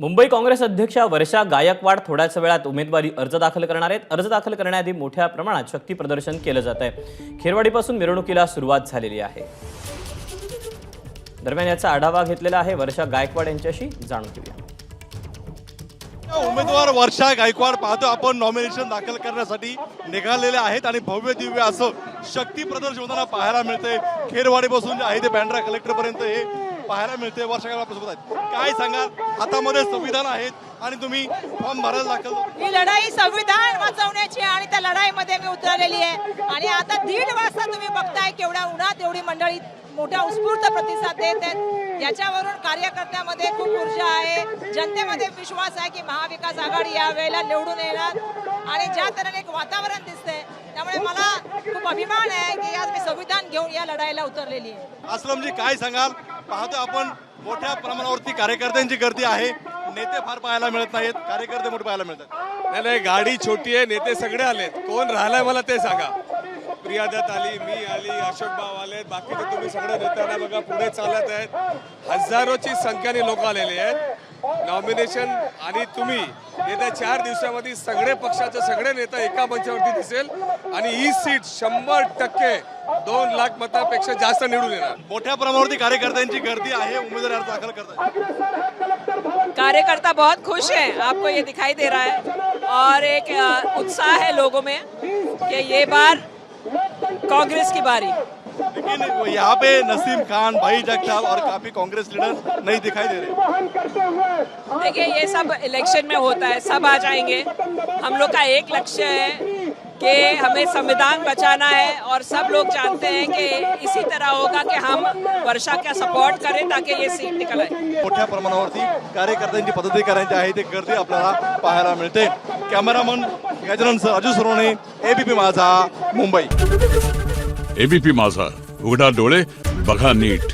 मुंबई काँग्रेस अध्यक्षा वर्षा गायकवाड थोड्याच वेळात उमेदवारी अर्ज दाखल करणार आहेत. अर्ज दाखल करण्याआधी मोठ्या प्रमाणात शक्ती प्रदर्शन केलं जात आहे खेरवाडीपासून मिरवणुकीला सुरुवात झालेली आहे. दरम्यान याचा आढावा घेतलेला आहे वर्षा गायकवाड यांच्याशी. जाणून घेऊया. उमेदवार वर्षा गायकवाड पाहतो आपण नॉमिनेशन दाखल करण्यासाठी निघालेले आहेत आणि भव्य दिव्य असं शक्ती प्रदर्शन होताना पाहायला मिळतंय. खेरवाडीपासून जे आहे ते बँड्रा कलेक्टर पर्यंत हे पाहायला मिळते वर्षा आहेत. काय सांगाल? हातामध्ये संविधान आहेत आणि तुम्ही फॉर्म भरायला दाखल ही लढाई संविधान वाचवण्याची आहे आणि त्या लढाईमध्ये मी उतरलेली आहे. आणि आता दीड वाजता तुम्ही बघताय केवढ्या उन्हात एवढी मंडळी मोठा उत्स्फूर्त प्रतिसाद देत आहेत. याच्यावरून कार्यकर्त्यामध्ये खूप ऊर्जा आहे. जनतेमध्ये विश्वास आहे की महाविकास आघाडी या वेळेला निवडून येणार. आणि ज्या तऱ्हेने एक वातावरण दिसतंय त्यामुळे मला खूप अभिमान आहे की संविधान घेऊन या लढाईला उतरलेली आहे. आश्रमजी काय सांगाल? पाहतो आपण मोठ्या प्रमाणावरती कार्यकर्त्यांची गर्दी आहे. नेते फार पाहायला मिळत नाहीत. कार्यकर्ते मोठे पाहायला मिळतात. नाही नाही गाडी छोटी आहे. नेते सगळे आलेत. कोण राहिलाय मला ते सांगा. प्रियादत आली मी आली अशोक भाऊ आलेत बाकीचे तुम्ही सगळे नेत्यांना बघा. पुढे चालत आहेत. हजारोची संख्येने लोक आलेले आहेत. नॉमिनेशन आणि तुम्ही येत्या चार दिवसामध्ये सगळे पक्षाचे सगळे नेता एका मंचावरती दिसेल. आणि ही सीट शंभर टक्के दोन लाख मतापेक्षा जास्त निवडून येणार. मोठ्या प्रमाणावरती कार्यकर्त्यांची गर्दी आहे उमेदवारी अर्ज दाखल करतात. कार्यकर्ता बहुत खुश हैं आपको ये दिखाई दे रहा है। और एक उत्साह है लोगों में कि ये बार कांग्रेस की बारी। लेकिन यहाँ पे नसीम खान भाई जगताप और काफ़ी कांग्रेस लीडर नहीं दिखाई दे रहे। देखिए ये सब इलेक्शन में होता है सब आ जाएँगे। हम लोग का एक लक्ष्य है कि हमें संविधान बचाना है और सब लोग जानते हैं कि इसी तरह होगा कि हम वर्षा का सपोर्ट करें ताकि ये सीट निकल आए। मोठ्या प्रमाणावरती कार्यकर्त्यांची पदाधिकाऱ्यांची आहे ते गर्दी आपल्याला पाहायला मिळते cameraman Gajanan sir Raju ABP Majha Mumbai. ABP माझा. उघडा डोळे बघा नीट.